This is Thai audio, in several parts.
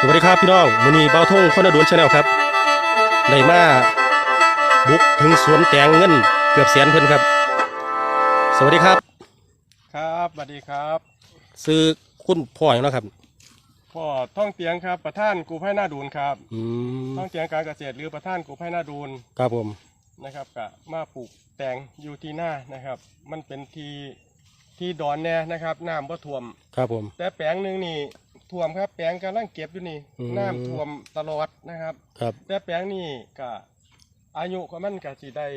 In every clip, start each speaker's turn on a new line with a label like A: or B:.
A: สวัสดีครับพี่น้องมือนี้เบาทงคนอดวนชาแนลครับได้มาบุกถึงสวนแตงเงินเกือบแสนเพิ่นครับ สวัสดีครับ
B: ครับสวัสดีครับ
A: ซื้อคุณพ่ออย่างเนาะครับ
B: พ่อท่องเตียงครับ ประธานกูไพ่หน้าดูนครับ
A: อืม
B: ท่องเตียงการเกษตรหรือประธานกูไพ่หน้าดูน
A: ครับผม
B: นะครับกะมาปลูกแตงอยู่ที่หน้านะครับ มันเป็นทีที่ดอนแน่นะครับน้ำบ่ท่วม
A: ครับผม
B: แต่แปลงหนึ่งนี่ ท่วมครับ แปลงกำลังเก็บอยู่นี่
A: อืม
B: น้ำท่วมตลอดนะครับ
A: ครับ
B: แต่แปลงนี่กะอายุของมันกะสิได้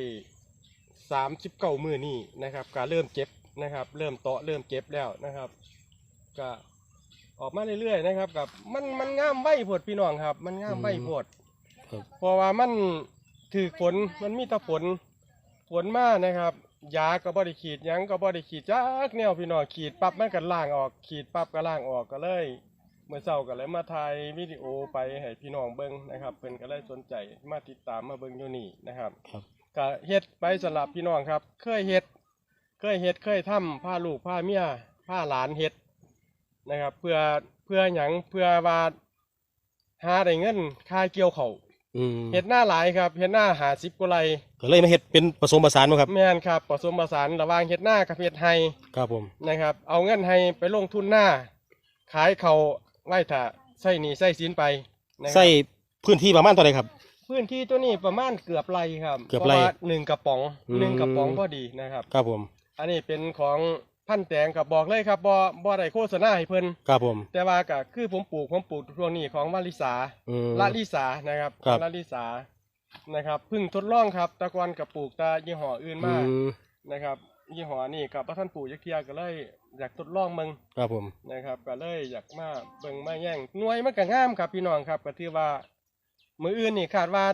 B: สามสิบเก้ามือนี่นะครับกะเริ่มเก็บนะครับ เริ่มเตาะเริ่มเก็บแล้วนะครับกะออกมาเรื่อยๆนะครับกับมันมันงามใบโพดพี่น้องครับ มันงามใบโพด
A: ครับ
B: เพราะว่ามันถือฝนมันมีแต่ฝนฝนมานะครับยาก็บ่ได้ขีดหยังก็บ่ได้ขีดจักแนวพี่น้องขีดปั๊บมันก็ล่างออก ขีดปั๊บก็ล่างออกก็เลย เมื่อเช้าก็เลยมาถ่ายวิดีโอไปให้พี่น้องเบิ่งนะครับเพิ่นก็เลยสนใจมาติดตามมาเบิ่งอยู่นี่นะครับ
A: ครับ
B: ก็เฮ็ดไปสำหรับพี่น้องครับ เคยเฮ็ด เคยเฮ็ดเคยทำพาลูกพาเมียพาหลานเฮ็ดนะครับ เพื่อเพื่อหยังเพื่อว่าหาได้เงินค่าเกี่ยวเขาว
A: อืม
B: เฮ็ดหน้าหลายครับเฮ็ดหน้าหาสิบกว่าไร
A: ก็เลยมาเฮ็ดเป็นผสมผสานบ่ครับ
B: แม่นครับผสมผสานระหว่างเฮ็ดหน้ากับเฮ็ดไฮ
A: ครับผม
B: นะครับเอาเงินให้ไปลงทุนหน้า ขายเขาว ไว้ถ้าใส่หนี้ใส่สินไปนะครับ
A: ใส่พื้นที่ประมาณเท่าไหร่ครับ
B: พื้นที่ตัวนี้ประมาณเกือบไรครับ
A: เกือบไร่
B: พราะว่าหนึ่งกระป๋อง
A: อืม
B: หนึ่งกระป๋องพอดีนะครับ
A: ครับผม
B: อันนี้เป็นของพันแตงกับบอกเลยครับบ่บ่ได้โฆษณาให้เพิ่น
A: ครับผม
B: แต่ว่าก็คือผมปลูกผมปลูกช่วงนี้ของวาลิสา
A: อืม
B: ละลิสานะครับ
A: ครับ
B: ละลิสานะครับเพิ่งทดลองครับแตะกอนกับปลูกแตายี่ห้ออื่น
A: อื
B: มามนะครับ ยี่ห้อนี่กับพระท่านปลูกยักเทียก็เลยอยากทดลองมึง
A: ครับผม
B: นะครับ ก็เลยอยากมาเบิ่งมาแย่งหน่วยมันก็งามครับพี่น้องครับ ก็ถือว่า มืออื่นนี่คาดว่า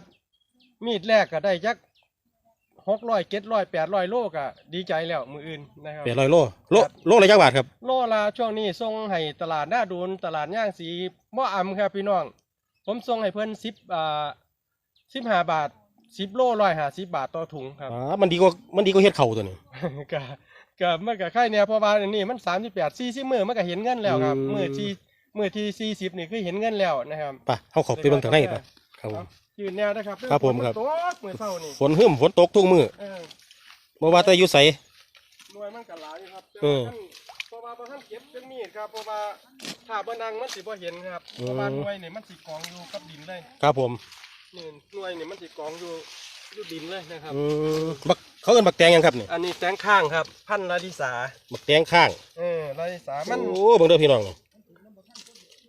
B: มีดแรกก็ได้ยักหกร้อยเจ็ดร้อยแปดร้อยโลก็ดีใจแล้วมืออื่นนะครับ
A: แปดร้อยโลโลโลละจักบาทครับ
B: โลละช่วงนี้ส่งให้ตลาดหน้าดูนตลาดย่างสีบ่อำครับพี่น้อง ผมส่งให้เพิ่นสิบอ่าสิบห้าบาท สิบโลร้อยห้าสิบบาทต่อถุงครับ
A: อ๋อมันดีกว่ามันดีกว่าเฮ็ดเข่าวตัวนี้
B: ก็ก็มันก็ค่ายเนี่ยเพราะว่าอันนี้มันสามสิบแปดสี่สิบมือมันก็เห็นเงินแล้วครับ
A: อืม
B: มือที่มือที่สี่สิบนี่คือเห็นเงินแล้วนะครับ
A: ไปเฮาเข้าไปเบิ่งทางในไปครับผม
B: ยืนแนวนะครับ
A: ครับผมครับ
B: ฝนตกมือเศร้านี่
A: ฝนหึมฝนตกทุกมื้อ
B: เออ
A: บ่ว่าแต่อยู่ไส
B: หน่วยมันก็หลายอยู่ครับ
A: เออ
B: เพราะว่าบ่ทันเก็บเป็นมีดครับเพราะว่าถ้าบ่นั่งมันสิบ่เห็นครับ
A: อืม
B: เพราะว่าหน่วยนี่มันสิกองอยู่กับดินเลย
A: ครับผม
B: นี่หน่วยนี่มันสิกองอยู่อยู่ดินเลยนะครับ
A: อืมบักเขาเอิ้นบักแตงหยังครับนี่
B: อันนี้แตงข้างครับ พันธุ์ลาดิสา
A: บักแตงข้าง
B: เออลาดิสามัน
A: โอ้เบิ่งเด้อพี่น้อง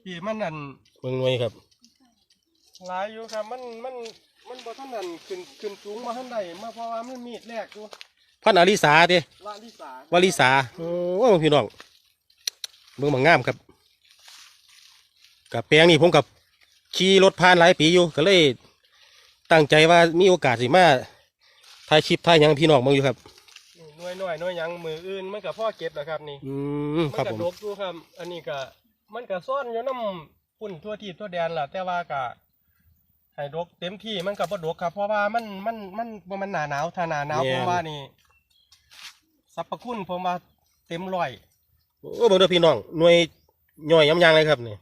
B: ปีมันนั่น
A: เบิ่งหน่วยครับ
B: หลายอยู่ครับ มันมันมันบ่ทันนั่นขึ้นขึ้นสูงบ่ทันได้มาเพราะว่ามันมีดแรกอยู่
A: พันอาริสาเด้
B: ลาดิสาวา
A: ลิสาโอ้พี่น้องเบิ่งบักงามครับกับแปลงนี่ผมกับขี่รถผ่านหลายปีอยู่ก็เลย ตั้งใจว่ามีโอกาสสิมาถ่ายคลิปถ่ายหยังพี่น้องเบิ่งอยู่ครับ
B: นี่หน่วยหน่อยหน่วยหยังมืออื่นมันก็พ่อเก็บแล้วครับนี่
A: อืม
B: มั
A: ครับ
B: ก็
A: ผม
B: ดกอยู่ครับ อันนี้ก็มันก็ซ่อนอยู่น้ำพุ่นทั่วที่ทั่วแดนล่ะ แต่ว่าก็ให้ดกเต็มที่มันก็บ่ดกครับ เพราะว่ามันมันมันบ่มันหนาหนาวถ้าหนาหนาวผมว่านี่สรรพคุณผมว่าเต็มร้อย
A: โอ้เบิ่งเด้อพี่น้องหน่วยย่อยย้ำยางเลยครับนี่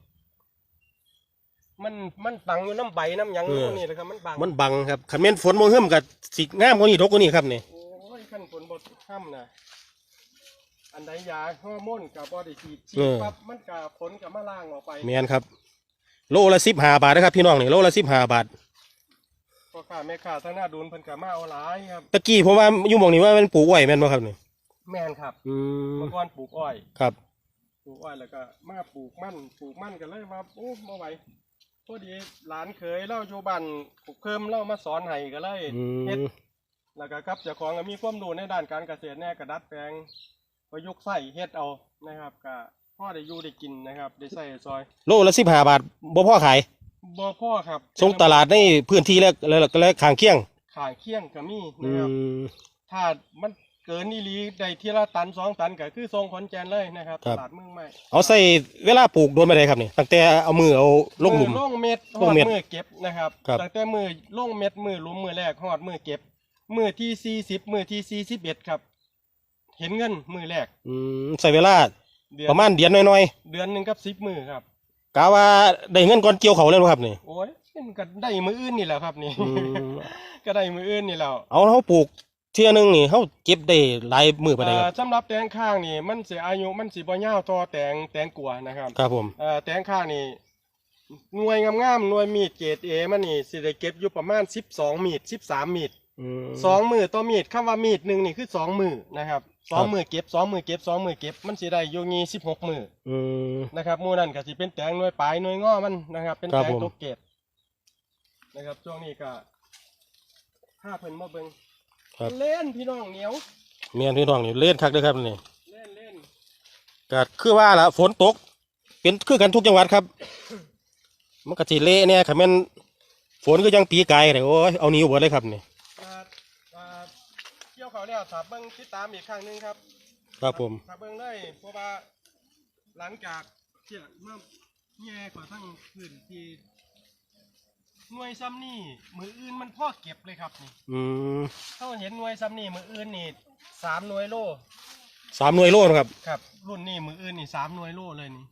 B: มันมันบังอยู่น้ำใบน้ำหยัง
A: เออ
B: พวกนี้นะครับมันบัง
A: มันบังครับคันแม่นฝนบ่เฮิ่มกับสิงามกว่านี้ทกกว่านี้ครับนี่
B: โอ้ยขั้นผลบดห้ำนะอันใดยาฮอร์โมนกับบอดี้ฉีดฉีดปั๊บมันกับผลกับมาล่างออกไป
A: แม่นครับ โลละ15บาทนะครับพี่น้องนี่โลละ15บาท
B: พ่อค้าแม่ค้าทั้งหน้าดูนเพิ่นกับมาเอาหลายครับ
A: ตะกี้ผมว่าอยู่หม่องนี้ว่ามันปลูกอ้อยแม่นบ่ครับนี่
B: แม่นครับ
A: อืม
B: เมื่อก่อนปลูกอ้อย
A: ครับ
B: ปลูกอ้อยแล้วก็มาปลูกมันปลูกมันกันเลยว่าโอ้มาไหว พอดีหลานเคยเล่าอยู่บ้านปลูกเพิ่มเล่ามาสอนให้ก็เลย
A: อื
B: เฮ็ด
A: ม
B: แล้วก็ครับเจ้าของก็มีความรู้ในด้านการเกษตรแน่กระดัดแปลงประยุกต์ใส่เฮ็ดเอานะครับก็พ่อได้อยู่ได้กินนะครับ ได้ใส่ซอย
A: โลละ15บาทบ่พอขาย
B: บ่พ่อครับ
A: ส่งตลาดในพื้นที่และและและข้างเคียง
B: ขายเคี่ยงก็มี
A: อื
B: นะครับ
A: ม
B: ถ้ามัน เกินนี่ลีได้ทีละตันสองตันก็คือส่งขอนแก่นเลยนะครับ
A: ครับ
B: ตลาดเมืองใหม่
A: เอาใส่เวลาปลูกโดนไปไหนครับนี่ตั้งแต่เอามือเอาลงหลุม
B: อลงเม็ดห
A: ล
B: องด
A: เม็ด
B: มือเก็บนะครับ
A: ครับ
B: ตั้งแต่มือลงเม็ดมือหลุมมือแรกหอดมือเก็บ มือที่สี่สิบมือที่สี่สิบเอ็ดครับ เห็นเงินมือแรก
A: อืมใส่เวลา
B: เดือน
A: ประมาณเดือนน้อย
B: เดือนหนึ่งกับสิบมือครับ
A: กะว่าได้เงินก่อนเกี่ยวเขาวเลยบ่ครับนี่
B: โอ้ยมันก็ได้มืออื่นนี่แหละครับนี่
A: อืม
B: ก็ได้มืออื่นนี่แหล้ว
A: เอาเขาปลูก เที่ยหนึงนี่เขาเก็บได้หลายมือปานใดค
B: เอ่
A: รั
B: อบสำหรับแตงข้างนี่มันสิอายุมันสิบ่ยาวต่อแตงแตงกัวนะครับ
A: ครับผม
B: เอ่อแตงข้างนี่หน่วยงามๆหน่วยมีดเกรดเอมันนี่สิได้เก็บอยู่ประมาณ 12 มีด 13 มีด
A: อืม
B: สองมือต่อมีดคำว่ามีดหนึ่งนี่คือสองมือนะครับสอง
A: ครับ
B: มือเก็บสองมือเก็บสองมือเก็บมันสิได้อยู่งี้16 มือ
A: อืม
B: นะครับหมู่นั้นก็สิเป็นแตงหน่วยปลายหน่วยงอมันนะครับ เป็น
A: ครับ
B: แตง
A: ผม
B: ตกเกรดนะครับช่วงนี้ก็ถ้าเพิ่นมาเบิ่ง
A: ครับ
B: เล่นพี่น้องเหนียว
A: เมียนพี่น้องนี่เล่นคักเด้อครับนี่
B: เล่นเล่น
A: ก็คือว่าละฝนตก เป็นคือกันทุกจังหวัดครับ มันก็สิเละเนี่ยคันแม่นฝนก็ยังปีกายเลยโอ้ยเอานิ้วเบิดเลยครับนี่
B: อ่าอ่าเกี่ยวเขาแล้วถ้าเบิ่งติดตามอีกครั้งหนึงครับ
A: ครับผม
B: ถ้าเบิ่งเลยเพราะว่าหลังจากที่เมื่อแย่กว่าทั้งพื้นที่ หน่วยซ้ำนี่มืออื่นมันพ่อเก็บเลยครับนี่
A: อืม
B: เขาเห็นหน่วยซ้ำนี่มืออื่นนี่สามหน่วยโล
A: สามหน่วยโลนะครับ
B: ครับ รุ่นนี้มืออื่นนี่สามหน่วยโลเลยนี่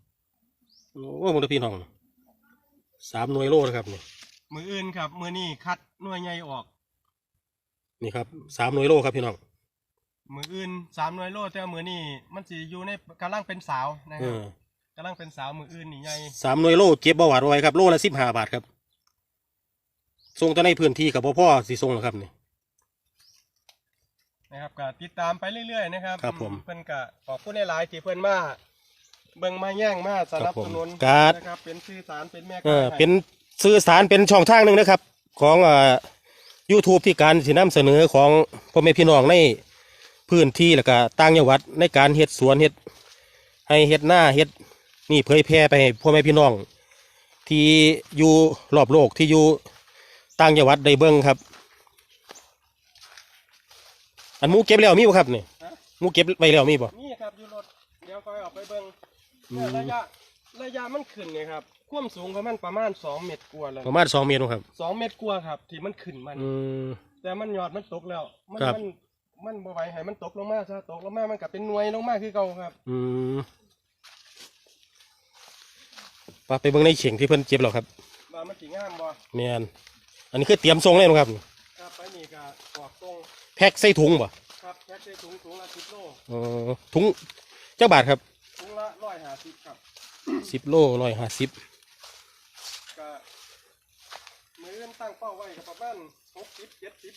A: โอ้มึงดูพี่น้องสามหน่วยโลนะครับนี่
B: มืออื่นครับมือนี่คัดหน่วยใหญ่ออก
A: นี่ครับสามหน่วยโลครับพี่น้อง
B: มืออื่นสามหน่วยโลแต่ว่ามือนี่มันสิอยู่ในกำลังเป็นสาวนะ
A: เอ
B: ครับ
A: อกำ
B: ลังเป็นสาวมืออื่นนี่ใหญ่
A: สามหน่วยโลเก็บบ่หวาดไว้ครับโลละสิบห้าบาทครับ ส่งแตัวในพื้นที่กับพ่อพ่อสิส่งหรอครับนี่
B: นะครับก็ติดตามไปเรื่อยๆนะครับ
A: ครับผม
B: เพิ่นก็ขอบคุณหลายๆที่เพิ่นมาเบิ่งมาแย่งมาสนับสนุน
A: ครับผมการ์ด
B: นะครับเป็นสื่อสารเป็นแม่
A: เออ
B: ให้
A: เป็นสื่อสารเป็นช่องทางหนึ่งนะครับ ของเอ่อ YouTube ที่การสินำเสนอของพ่อแม่พี่น้องในพื้นที่แล้วก็ต่างจังหวัดในการเฮ็ดสวนเฮ็ดให้เฮ็ดหน้าเฮ็ดนี่เผยแพร่ไปให้พ่อแม่พี่น้อง ที่อยู่รอบโลกที่อยู่ ต่างจังหวัดได้เบิ่งครับ อันหมูเก็บแล้วมีบ่ครับนี่
B: ฮะ
A: หมูเก็บไว้แล้วมีบ่
B: นี่ครับอยู่รถเดี๋ยวคอยออกไปเบิ่ง
A: อืม
B: เนี่ยระยะระยะมันขึ้นเนี่ยครับความสูงของมันประมาณสองเมตรกว่าแล้ว
A: ประมาณสองเมตรครับ
B: สองเมตรกว่าครับ ที่มันขึ้นมัน
A: อืม
B: แต่มันยอดมันตกแล้ว มั
A: ครับ
B: มันมันบ่ไหวให้มันตกลงมาซะตกลงมามันก็เป็นหน่วยลงมาคือเก่าครับ
A: อืมไปไปเบิ่งในเข่งที่เพิ่นเก็บแล้วครับ
B: ว่ามันสิงามบ่
A: แมน อันนี้คือเตรียมทรงเลยนะครับ
B: ครับไปนี่ก็ออกตรง
A: แพ็คใส่ถุงบ่
B: ครับแค่ใส่ถุงถุงละสิบโล
A: เออถุงเจ้าบาทครับ
B: ถุงละร้อยห้าสิบครับ
A: สิบโลร้อยห้าสิบ
B: ก็มืออนตั้งเป้าไว้ก็ประมาณหกสิบเจ็ดสิบ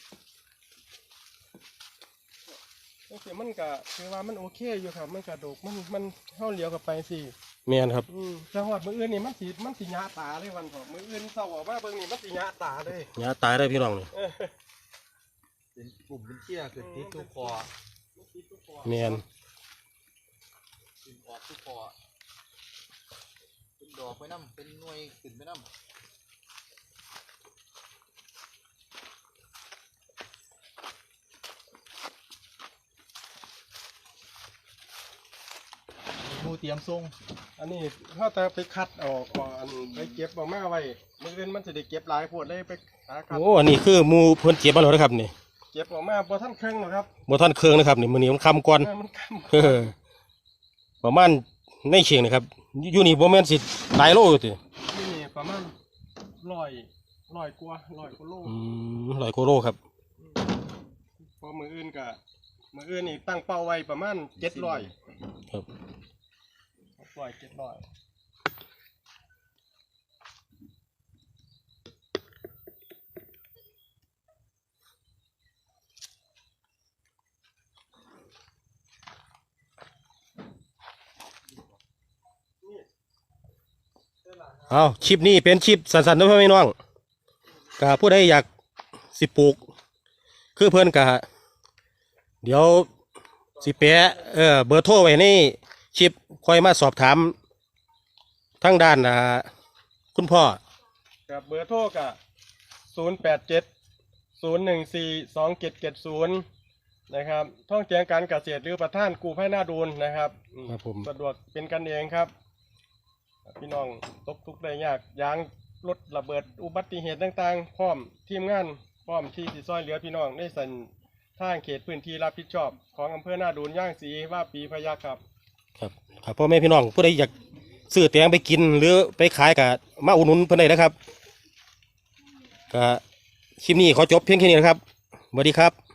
B: โอเคมันก็คือว่ามันโอเคอยู่ครับ มันกระดกมันมันเข้าเลี้ยวกับไปสิ
A: แมนครับ
B: อืมจังหวัดมืออื่นนี่มันสีมันสีหยาตาเลยวันพอมืออื่นเศร้าออกมาเบิ่งนี่มันสีหยาตาเลย
A: อย่าตายได้พี่น้องนี่
B: เออ
C: เป็นกลุ่มเป็นเชี่ยคือติดทุกคอ
B: มันติดทุกคอ
A: แมน
C: ขึ้นออกทุกคอเป็นดอกไปน้ำเป็นหน่วยขึ้นไปน้ำ เตรียมทรง
B: อันนี้เขาแต่ไปคัดเออกก่อนไปเก็บออกมาไว้มืออื่นมันจะได้เก็บหลายพวดเลยไปหาคัด
A: โอ้อันนี้คือหมูเพิ่นเก็บมาแล้วนะครับนี่
B: เก็บออกมาบ่ท่านเครื่องหรอกครับ
A: บ่ทันเครื่องนะครับนี่มื้อนี้มันคำก่อน
B: เออมันคำ
A: เออประมาณในเข่งนะครับอยู่นี่บ่แม่นสิหลายโลอยู่ติ
B: นี่นี่ประมาณร้อยร้อยกว่าร้อยกว่าโล
A: อืมร้อยกว่าโลครับ
B: พอมืออื่นก็มืออื่นนี่ตั้งเป้าไว้ประมาณเจ็ดร้อย
A: ครับ
B: ร้อยเจ็ดร้อย
A: เอาคลิปนี้เป็นคลิปสั้นๆนะพ่อแม่น้องก็ผู้ใดอยากสิปลูก คือเพิ่นก็เดี๋ยวสิแปะเออเบอร์โทรไว้ใน คลิปคอยมาสอบถามทางด้านอ่าคุณพ่อ
B: กับเบอร์โทรกะศูนย์แปดเจ็ดศูนย์หนึ่งสี่สองเจ็ดเจ็ดศูนย์นะครับ ท่องเที่ยวการเกษตรหรือประท่านกูไพ่หน้าดูนนะครับอืม
A: ครับผม
B: สะดวกเป็นกันเองครับ พี่น้องตกทุกข์ได้ยากยางรถระเบิดอุบัติเหตุต่างๆ พร้อมทีมงานพร้อมที่สิซอยเหลือพี่น้องได้สันทางเขตพื้นที่รับผิดชอบ ของอำเภอหน้าดูนย่างสีว่าปีพะยา
A: ครับ ครับพ่อแม่พี่น้องผู้ใดอยากซื้อแตงไปกินหรือไปขายกับมาอุดหนุนเพิ่นได้นะครับก็คลิปนี้ขอจบเพียงแค่นี้นะครับสวัสดีครับ